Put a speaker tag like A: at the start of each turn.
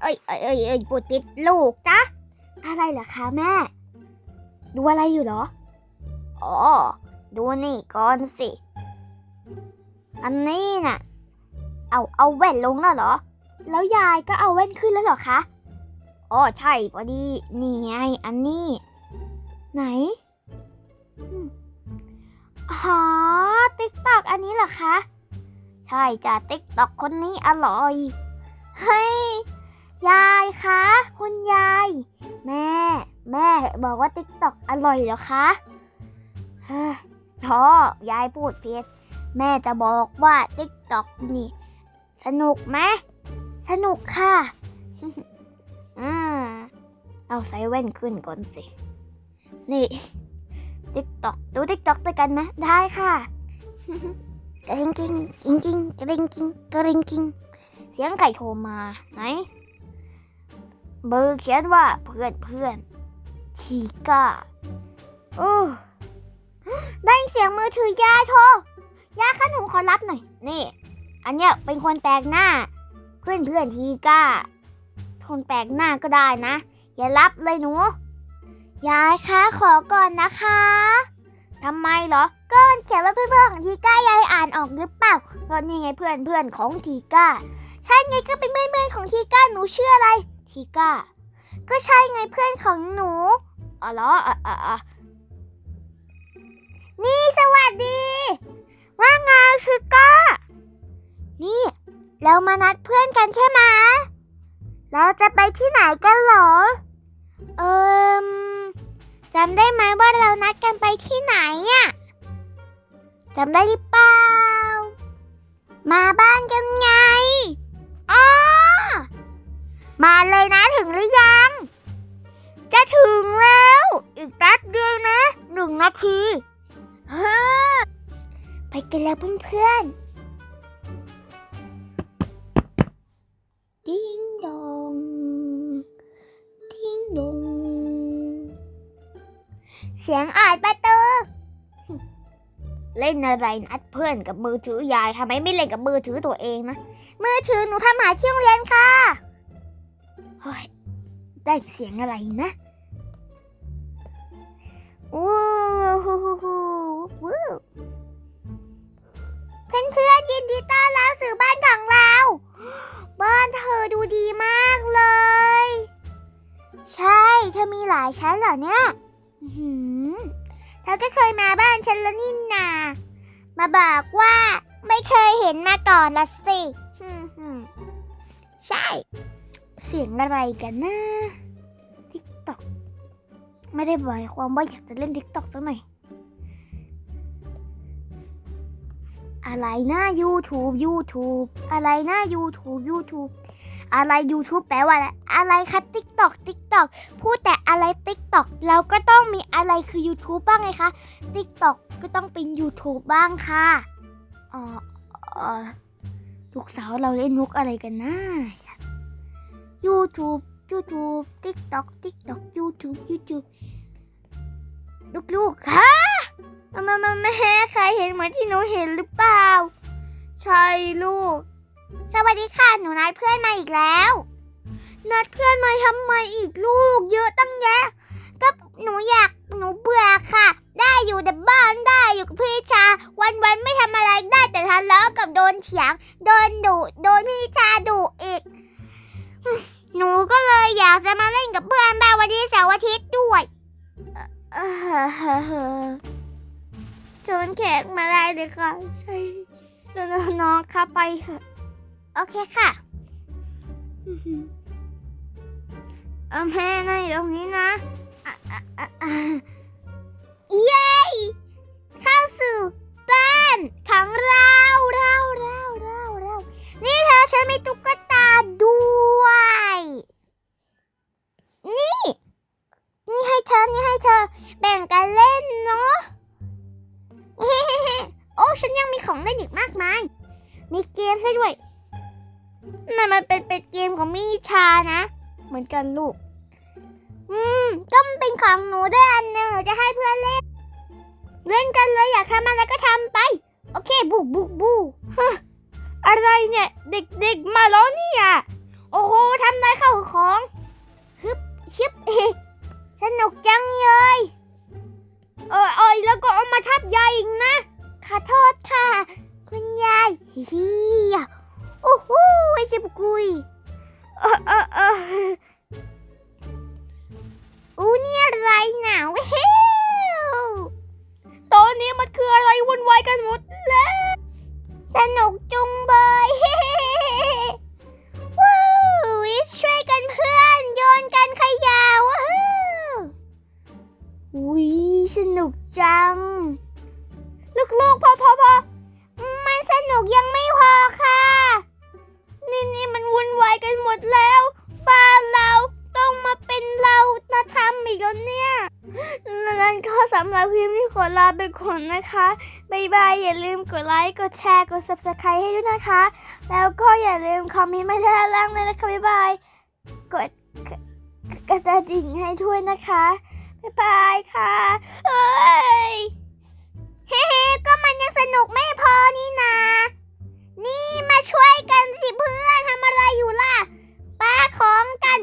A: เอ้ยเอ้ยเอ้ยเอ้ยปุดปิดลูกจ๊ะอะไรเหรอคะแม่ ดูอะไรอยู่เหรอ อ๋อ ดูนี่ก่อนสิ อันนี้น่ะ เอาเอาแว่นลงแล้วเหรอ แล้วยายก็เอาแว่นขึ้นแล้วเหรอคะ อ๋อใช่พอดี นี่ไงอันนี้ ไหนอืมอ๋อติ๊กตอกอันนี้เหรอคะ ใช่จ้ะติ๊กตอกคนนี้อร่อย เฮ้ย ยายคะคุณยาย แม่ แม่บอกว่าติ๊กตอกอร่อยเหรอคะเฮ้ยพ่อยายพูดผิดแม่จะบอกว่าติ๊กตอกนี่ สนุกไหมสนุกค่ะอืมเอาใส่แว่นขึ้นก่อนสิ นี่ติ๊กตอกดูติ๊กตอกด้วยกันไหมได้ค่ะกระิงกิงกิงกิงกระิงกิงกระริงกิงเสียงไก่โทรมาไหน เบอร์เขียนว่าเพื่อนเพื่อนทีก้าโอ้ได้ยินเสียงมือถือยาโทรยาข้าหนูขอรับหน่อย นี่ อันเนี้ยเป็นคนแปลกหน้า เพื่อนเพื่อนทีก้าคนแปลกหน้าก็ได้นะ อย่ารับเลยหนูยายคะขอก่อนนะคะทำไมเหรอ ก็มันเขียนว่าเพื่อนเพื่อนของทีก้ายายอ่านออกหรือเปล่าก็นี่ไงเพื่อนเพื่อนของทีก้า ใช่ไงก็เป็นเพื่อนเพื่อนของทีก้าหนูเชื่ออะไร ทีก้า ก็ใช่ไงเพื่อนของหนูอ๋อเหรออะอะอะนี่สวัสดี ว่าไงคือก้า นี่ เรามานัดเพื่อนกันใช่ไหมเราจะไปที่ไหนกันหรอ เอิมจำได้ไหมว่าเรานัดกันไปที่ไหนอะจำได้หรือเปล่า มาบ้า มาเลยนะถึงหรือยัง จะถึงแล้ว อีกแป๊บเดียวนะหนึ่งนาทีเฮ้อไปกันแล้วเพื่อนๆดิ้งดองดิ้งดองเสียงอ่านประตูเล่นอะไรนัดเพื่อนกับมือถือยายทำไมไม่เล่นกับมือถือตัวเองนะมือถือหนูทำหาที่โรงเรียนค่ะ เฮ้ยได้เสียงอะไรนะวู้ฮู้ฮู้ฮู้วู้เพื่อนๆยินดีต้อนรับสู่บ้านของเรา บ้านเธอดูดีมากเลย ใช่ เธอมีหลายชั้นเหรอเนี่ยหือเธอก็เคยมาบ้านฉันแล้วนี่นา มาบอกว่าไม่เคยเห็นมาก่อนละสิใช่ เสียงอะไรกันนะทิกตอกไม่ได้หมายความว่าอยากจะเล่นทิกตอกสักหน่อย อะไรนะ YouTube YouTube อะไรนะ YouTube YouTube อะไร YouTube แปลว่า อะไรอะไรคะ TikTok TikTok พูดแต่อะไร TikTok เราก็ต้องมีอะไรคือ YouTube บ้างไงคะ TikTok ก็ต้องเป็น YouTube บ้างค่ะอ๋อเอ่อลูกสาวเราเล่นมุกอะไรกันนะ YouTube YouTube TikTok TikTok YouTube YouTube ลูกๆค่ะมามามาแม่ใครเห็นเหมือนที่หนูเห็นหรือเปล่า ใช่ลูก สวัสดีค่ะ หนูนัดเพื่อนมาอีกแล้ว นัดเพื่อนมาทำไมอีกลูก เยอะตั้งแยะ ก็หนูอยากหนูเบื่อค่ะ ได้อยู่แต่บ้านได้อยู่กับพี่ชา วันวันๆไม่ทำอะไรได้แต่ทะเลาะกับโดนเถียง โดนดุโดนพี่ชาดุอีก ก็เลยอยากจะมาเล่นกับเพื่อนบ้างวันที่เสาร์อาทิตย์ด้วยชวนแขกมาได้เลยค่ะ ใช่น้องค่ะไปเถอะโอเคค่ะเอาแม่นั่งอยู่ตรงนี้นะเย้เข้าสู่บ้านเรา้ฉันยังมีของเล่นอีกมากมาย มีเกมให้ด้วยนั่นมันเป็นเป็นเกมของมินิชานะ เหมือนกันลูก อืม ก็มันเป็นของหนูด้วยอันหนึ่งหนูจะให้เพื่อนเล่น เล่นกันเลยอยากทำอะไรก็ทำไป โอเค บุกบุกบุกอะไรเนี่ย เด็กๆมาแล้วเนี่ย โอ้โหทำได้เข้าของ เฮียโอ้โหไอชิบกุยเออเออเอออู้นี่อะไรหนาวเฮ้ตอนนี้มันคืออะไรวุ่นวายกันหมดแล้ว สนุกจุงเบย ลาไปก่อนนะคะบายบายอย่าลืมกดไลค์ กดแชร์ กด subscribe ให้ด้วยนะคะ แล้วก็อย่าลืมคอมเมนต์มาด้านล่างเลยนะคะบายบาย กดกระดิ่งให้ด้วยนะคะบายบายค่ะเอ้เฮ้ก็มันยังสนุกไม่พอนี่นะ นี่มาช่วยกันสิเพื่อนทำอะไรอยู่ล่ะปาของกัน